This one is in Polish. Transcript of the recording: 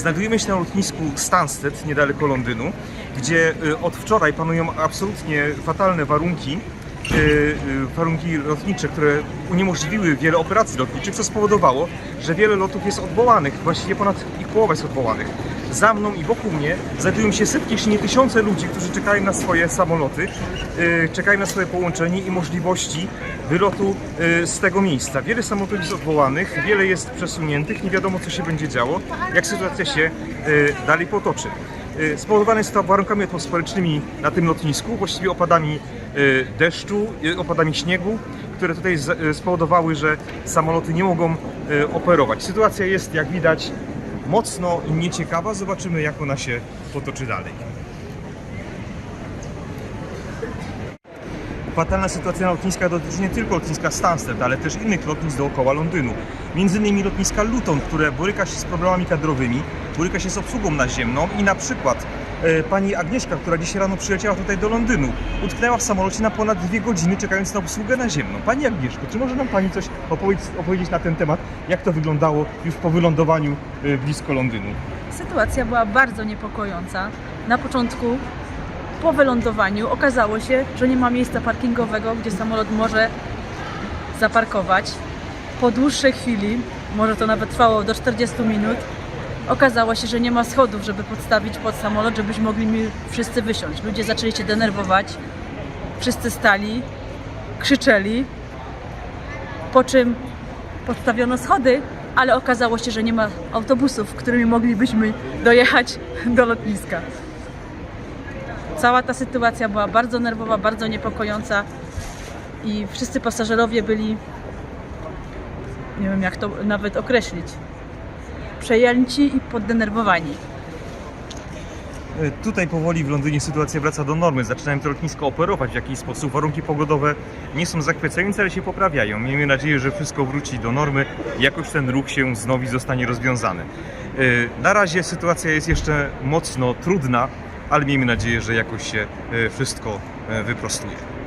Znajdujemy się na lotnisku Stansted, niedaleko Londynu, gdzie y, od wczoraj panują absolutnie fatalne warunki, y, y, warunki lotnicze, które uniemożliwiły wiele operacji lotniczych, co spowodowało, że wiele lotów jest odwołanych, właściwie ponad ich połowa jest odwołanych. Za mną i wokół mnie znajdują się setki, jeśli nie tysiące ludzi, którzy czekają na swoje samoloty, y, czekają na swoje połączenie i możliwości wylotu z tego miejsca. Wiele samolotów jest odwołanych, wiele jest przesuniętych, nie wiadomo co się będzie działo, jak sytuacja się dalej potoczy. Y, Spowodowane jest to warunkami atmosferycznymi na tym lotnisku, właściwie opadami y, deszczu, y, opadami śniegu, które tutaj spowodowały, że samoloty nie mogą operować. Sytuacja jest, jak widać, mocno nieciekawa. Zobaczymy, jak ona się potoczy dalej. Fatalna sytuacja na lotniskach dotyczy nie tylko lotniska Stansted, ale też innych lotnisk dookoła Londynu. Między innymi lotniska Luton, które boryka się z problemami kadrowymi, boryka się z obsługą naziemną i na przykład e, pani Agnieszka, która dziś rano przyleciała tutaj do Londynu, utknęła w samolocie na ponad dwie godziny czekając na obsługę naziemną. Pani Agnieszko, czy może nam Pani coś opowiedzieć, opowiedzieć na ten temat, jak to wyglądało już po wylądowaniu e, blisko Londynu? Sytuacja była bardzo niepokojąca. Na początku, po wylądowaniu, okazało się, że nie ma miejsca parkingowego, gdzie samolot może zaparkować. Po dłuższej chwili, może to nawet trwało do 40 minut, okazało się, że nie ma schodów, żeby podstawić pod samolot, żebyśmy mogli wszyscy wysiąść. Ludzie zaczęli się denerwować, wszyscy stali, krzyczeli, po czym podstawiono schody, ale okazało się, że nie ma autobusów, którymi moglibyśmy dojechać do lotniska. Cała ta sytuacja była bardzo nerwowa, bardzo niepokojąca i wszyscy pasażerowie byli, nie wiem jak to nawet określić, przejęci i poddenerwowani. E, Tutaj powoli w Londynie sytuacja wraca do normy. Zaczynają te lotnisko operować w jakiś sposób. Warunki pogodowe nie są zachwycające, ale się poprawiają. Miejmy nadzieję, że wszystko wróci do normy jakoś ten ruch się znowu zostanie rozwiązany. E, Na razie sytuacja jest jeszcze mocno trudna, ale miejmy nadzieję, że jakoś się e, wszystko e, wyprostuje.